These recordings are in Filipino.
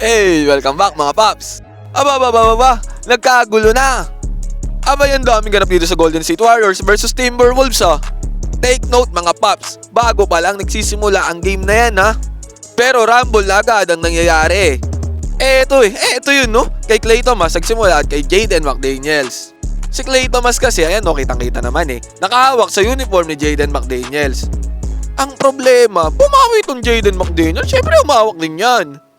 Hey, welcome back mga paps! Aba, aba, aba, aba, nagkagulo na! Aba, yan daming ganap dito sa Golden State Warriors versus Timberwolves ah. Take note mga paps, bago pa lang nagsisimula ang game na yan ha. Pero rumble na agad ang nangyayari. Eh, eto eh, eto yun no? Kay Clay Thomas nagsimula at kay Jaden McDaniels. Si Clay Thomas kasi, ayan no, kitang-kita naman eh, nakahawak sa uniform ni Jaden McDaniels. Ang problema, bumawi itong Jaden McDaniels, syempre umawak din yan.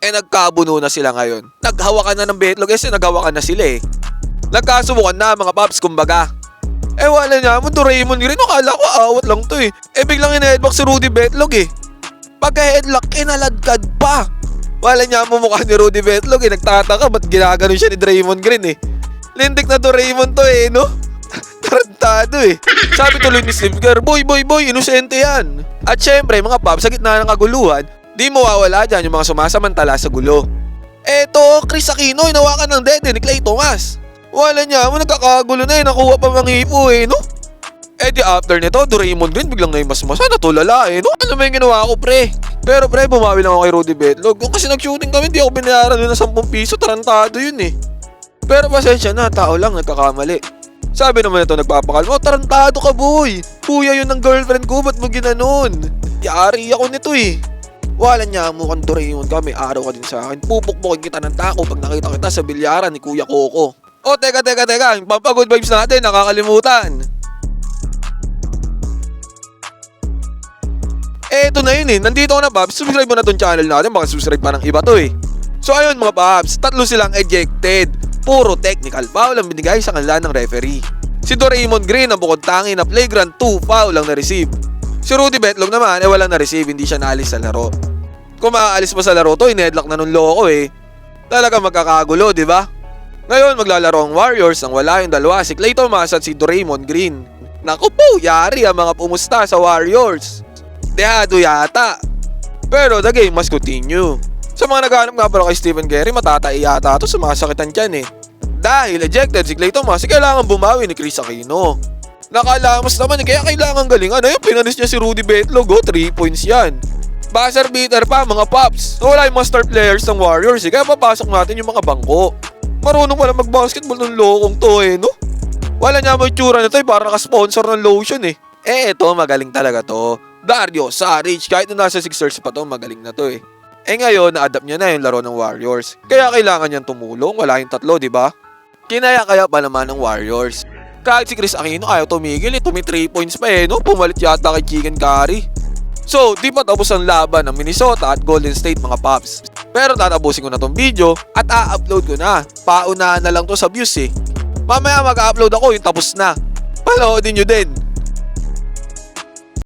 Eh nagkabuno na sila ngayon. Naghawakan na ng betlog kasi naghawakan na sila eh. Nagkasubukan na mga paps kumbaga. Eh wala niya mo to Raymond Green. Akala ko awat lang to eh. Eh biglang in-headlock si Rudy Betlog eh. Pagka-headlock, inaladkad pa. Wala niya mo mukha ni Rudy Betlog eh. Nagtataka ba't ginagano siya ni Draymond Green eh. Lintik na to Raymond to eh no? Tarantado eh. Sabi tuloy ni Steve Kerr, boy, boy, boy, inosente yan. At syempre, mga paps, sa gitna ng kaguluhan, di mawawala dyan yung mga sumasamantala sa gulo. Eto, Chris Aquino, inawakan ng dede ni Clay Thomas. Wala niya, mo nagkakagulo na eh, nakuha pa mga hipo eh, no? Eh di after nito, Doraemon Green biglang ngayon mas masa, natulala eh, no? Ano ba ginawa ko, pre? Pero pre, bumawi lang ako kay Rudy Betlog. Yung kasi nag-shooting kami, di ako binayaran doon ng 10 piso, tarantado yun eh. Pero pasensya na, tao lang, nagkakamali. Sabi naman ito nagpapakalma, oh, tarantado ka boy. Kuya yun ng girlfriend ko, ba't mo ginanon? Yari ako nito eh. Wala niya mo kang Doraemon ka, may araw ka din sa akin. Pupukpukin kita ng tako pag nakita kita sa bilyaran ni Kuya Coco. Oh, teka, teka, teka. Yung pampagood vibes natin, nakakalimutan. Eh, ito na yun eh. Nandito ko na, Paps. Subscribe mo na tong channel natin. Baka subscribe pa ng iba to eh. So, ayun mga Paps. Tatlo silang ejected. Puro technical foul ang binigay sa kanila ng referee. Si Doraemon Green ang bukod tangi na flagrant 2 foul ang na-receive. Si Rudy Betlog naman, eh walang na-receive, hindi siya naalis sa laro. Kung maaalis pa sa laro to, in-headlock na nung loko eh. Talaga magkakagulo, di ba? Ngayon, maglalaro ang Warriors ang wala yung dalawa, si Clay Thomas at si Doraemon Green. Naku po, yari ang mga pumusta sa Warriors. Dehado yata. Pero the game must continue. Sa mga naghahanap nga pala kay Stephen Curry, matatai yata ito sumasakitan dyan eh. Dahil ejected si Clay Thomas, kailangan bumawi ni Chris Aquino. Nakalamas naman eh, kaya kailangan galingan. Ayun, pinanis niya si Rudy Betlog, oh, 3 points yan. Buzzer beater pa, mga pops. Wala yung mga star players ng Warriors eh, kaya papasok natin yung mga bangko. Marunong pala mag-basketball ng lokong to eh, no? Wala niya mo itsura nito eh, para naka-sponsor ng lotion eh. Eh, ito, magaling talaga to. Dario Saric, kahit na nasa Sixers pa to, magaling na to eh. Eh ngayon, na-adapt niya na yung laro ng Warriors. Kaya kailangan niyang tumulong, wala yung tatlo, di ba? Kinaya kaya pa naman ng Warriors. Kahit si Chris Aquino ayaw tumigil eh, tumi 3 points pa eh, no? Pumalit yata kay Chicken Curry. So, di pa tapos ang laban ng Minnesota at Golden State mga paps. Pero tatapusin ko na tong video at a-upload ko na. Paunahan na lang to sa views eh. Mamaya mag-upload ako yung tapos na. Panoodin nyo din.